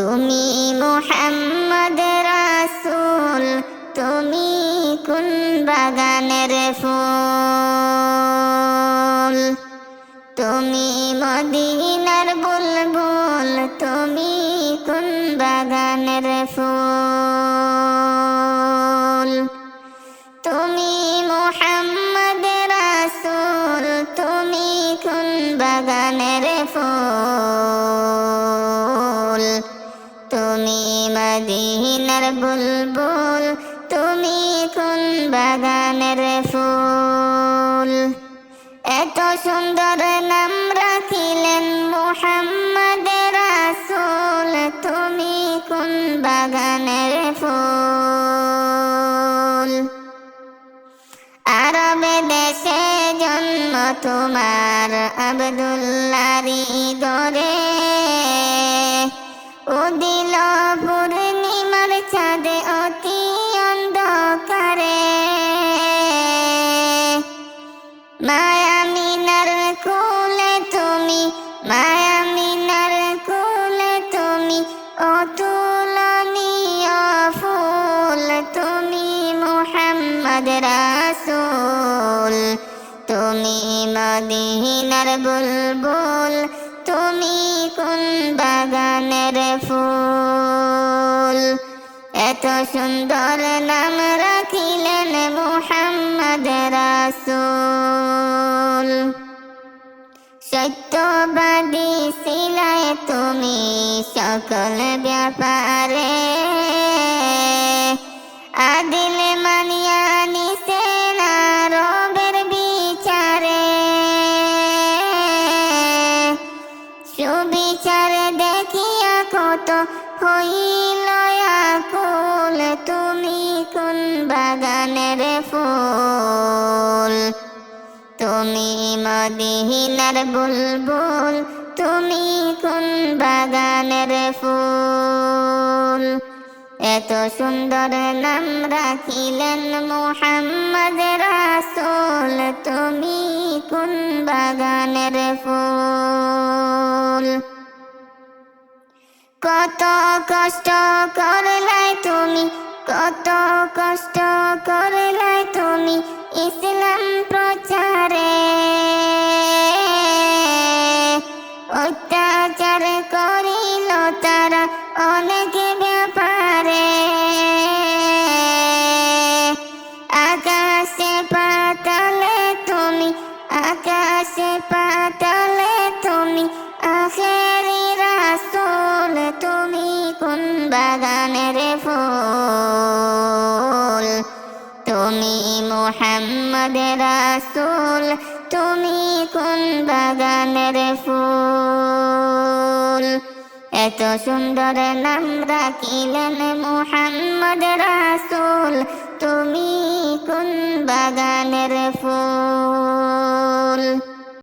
তুমি মোহাম্মদ রাসূল, তুমি কোন বাগানের ফুল? তুমি মদিনার বুলবুল, তুমি কোন বাগানের ফুল? তুমি মোহাম্মদ রাসূল, তুমি কোন বাগানের ফুল? মদিনার বুলবুল, তুমি কোন বাগানের ফুল? এত সুন্দর নাম রাখিলেন মোহাম্মদ রাসূল, তুমি কোন বাগানের ফুল? আরবে দেশে জন্ম তোমার আবদুল্লারি দরে উদিল রাসূল তুমি মদিনার বুলবুল, তুমি কোন বাগানের ফুল? এত সুন্দর নাম রাখিলেন মোহাম্মদ রাসূল। সত্যবাদী শিলায় তুমি সকল ব্যাপারে সুবিচার দেখিয়া কত হইল আকুল। তুমি কোন বাগানের ফুল? তুমি মদিনার বুলবুল। তুমি কোন বাগানের ফুল? এত সুন্দর নাম রাখিলেন মোহাম্মদ রাসূল। তুমি কোন বাগানের ফুল? কত কষ্ট করলাই তুমি কত কষ্ট করলাই তুমি ইসলাম প্রচারে অত্যাচার করিল তারা অনেক ব্যাপারে আকাশে পাতালে তুমি আকাশে পাতালে বাগানের ফুল। তুমি মোহাম্মদ রাসুল, তুমি কোন বাগানের ফুল? এত সুন্দর নাম রাখিলেন মোহাম্মদ রাসূল।